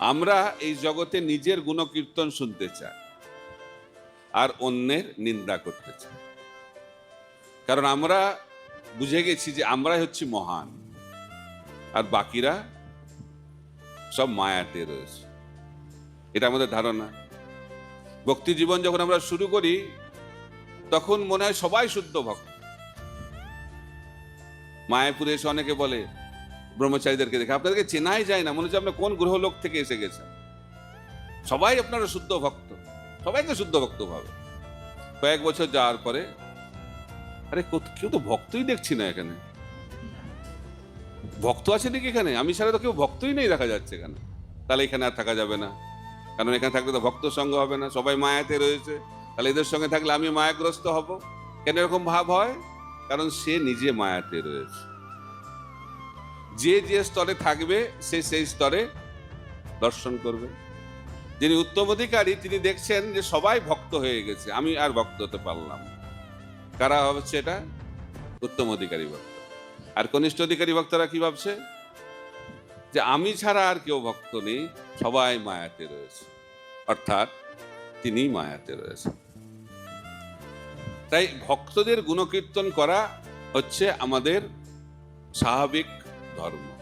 আমরা এই জগতে নিজের গুণকীর্তন শুনতে চাই আর অন্যের নিন্দা করতে চাই। কারণ আমরা বুঝে গেছি যে আমরাই হচ্ছি মহান, আর বাকিরা সব মায়াতে রয়েছে। এটা আমাদের ধারণা। ভক্তি জীবন যখন আমরা শুরু করি, তখন মনে হয় সবাই শুদ্ধ ভক্ত। মায়াপুরে এসে অনেকে বলে ব্রহ্মচারীদেরকে দেখে। আপনাদেরকে চেনাই যায় না, মনে হচ্ছে আপনার কোন গ্রহলোক থেকে এসে গেছেন। সবাই আপনারা শুদ্ধ ভক্ত, সবাইকে শুদ্ধ ভক্ত ভাবে। কয়েক বছর যাওয়ার পরে, আরে কেউ তো ভক্তই দেখছি না এখানে। ভক্ত আছে নাকি এখানে? আমি ছাড়া তো কেউ ভক্তই নেই দেখা যাচ্ছে এখানে। তাহলে এখানে আর থাকা যাবে না। কারণ এখানে থাকলে তো ভক্ত সঙ্গ হবে না, সবাই মায়াতে রয়েছে। তাহলে এদের সঙ্গে থাকলে আমি মায়াগ্রস্ত হব। কেন এরকম ভাব হয়? কারণ সে নিজে মায়াতে রয়েছে। যে যে স্তরে থাকবে, সে সেই স্তরে দর্শন করবে। যিনি উত্তম অধিকারী, তিনি দেখছেন যে সবাই ভক্ত হয়ে গেছে। আমি আর ভক্ত হতে পারলাম। কারা হচ্ছে এটা? উত্তম অধিকারী ভক্ত। আর কনিষ্ঠ অধিকারী ভক্তরা কি ভাবছে? যে আমি ছাড়া আর কেউ ভক্ত নেই, সবাই মায়াতে রয়েছে। অর্থাৎ তিনি মায়াতে রয়েছে তাই ভক্তদের গুণকীর্তন করা হচ্ছে আমাদের স্বাভাবিক var mı?